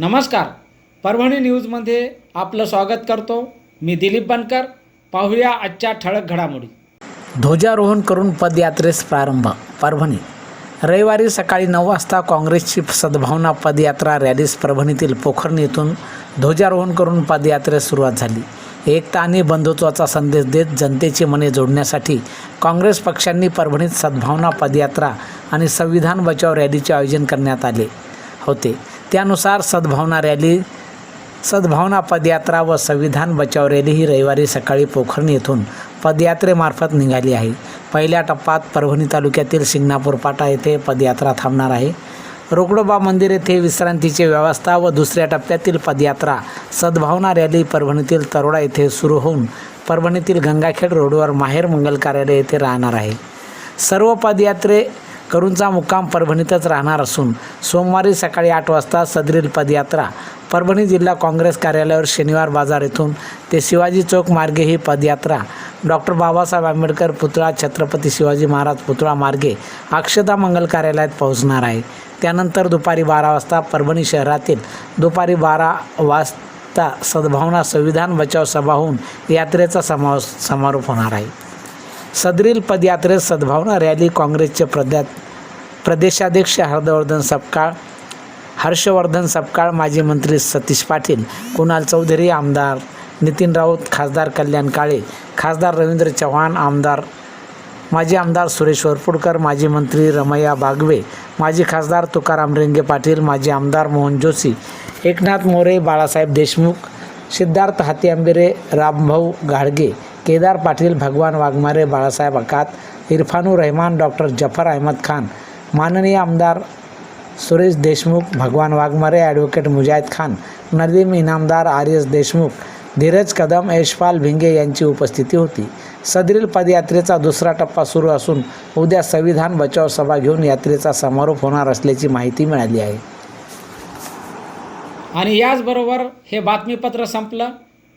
नमस्कार. परभणी न्यूजमध्ये आपलं स्वागत करतो. मी दिलीप बनकर. पाहूया आजच्या ठळक घडामोडी. ध्वजारोहण करून पदयात्रेस प्रारंभ परभणी. रविवारी सकाळी नऊ वाजता काँग्रेसची सद्भावना पदयात्रा रॅलीस परभणीतील पोखर्णी येथून ध्वजारोहण करून पदयात्रेस सुरुवात झाली. एकता आणि बंधुत्वाचा संदेश देत जनतेची मने जोडण्यासाठी काँग्रेस पक्षांनी परभणीत सद्भावना पदयात्रा आणि संविधान बचाव रॅलीचे आयोजन करण्यात आले होते. त्यानुसार सद्भावना रॅली सद्भावना पदयात्रा व संविधान बचाव रॅली ही रविवारी सकाळी पोखरण येथून पदयात्रेमार्फत निघाली आहे. पहिल्या टप्प्यात परभणी तालुक्यातील शिंगणापूर पाटा येथे पदयात्रा थांबणार आहे. रोकडोबा मंदिर येथे विश्रांतीची व्यवस्था व दुसऱ्या टप्प्यातील पदयात्रा सद्भावना रॅली परभणीतील तरोडा येथे सुरू होऊन परभणीतील गंगाखेड रोडवर माहेर मंगल कार्यालय येथे राहणार आहे. सर्व पदयात्रे करूंचा मुक्काम परभणीतच राहणार असून सोमवारी सकाळी आठ वाजता सदरील पदयात्रा. परभणी जिल्हा काँग्रेस कार्यालयावर शनिवार बाजार येथून ते शिवाजी चौक मार्गे ही पदयात्रा. डॉक्टर बाबासाहेब आंबेडकर पुतळा छत्रपती शिवाजी महाराज पुतळा मार्गे अक्षता मंगल कार्यालयात पोहोचणार आहे. त्यानंतर दुपारी बारा वाजता परभणी शहरातील दुपारी बारा वाजता सद्भावना संविधान बचाव सभा होऊन यात्रेचा समाव समारोप होणार आहे. सदरील पदयात्रेत सद्भावना रॅली काँग्रेसचे प्रद्या प्रदेशाध्यक्ष हर्षवर्धन सपकाळ हर्षवर्धन सपकाळ माजी मंत्री सतीश पाटील कुणाल चौधरी आमदार नितीन राऊत खासदार कल्याण काळे खासदार रवींद्र चव्हाण आमदार माजी आमदार सुरेश वरपुडकर माजी मंत्री रमैया बागवे माजी खासदार तुकाराम रेंगे पाटील माजी आमदार मोहन जोशी एकनाथ मोरे बाळासाहेब देशमुख सिद्धार्थ हाती आंबेरे रामभाऊ घाडगे केदार पाटील भगवान वाघमारे बाळासाहेब अकात इरफानूर रहमान डॉक्टर जफर अहमद खान माननीय आमदार Suresh Deshmukh Bhagwan Waghmare advocate Mujahid Khan Nadeem Inamdar R S Deshmukh Dheeraj Kadam Yashpal Bhinge यांची उपस्थिती होती. सदरील पदयात्रेचा दुसरा टप्पा सुरू असून उद्या संविधान बचाव सभा घेऊन यात्रेचा समारोप होणार असल्याची माहिती मिळाली आहे. आणि याचबरोबर हे बातमीपत्र संपलं.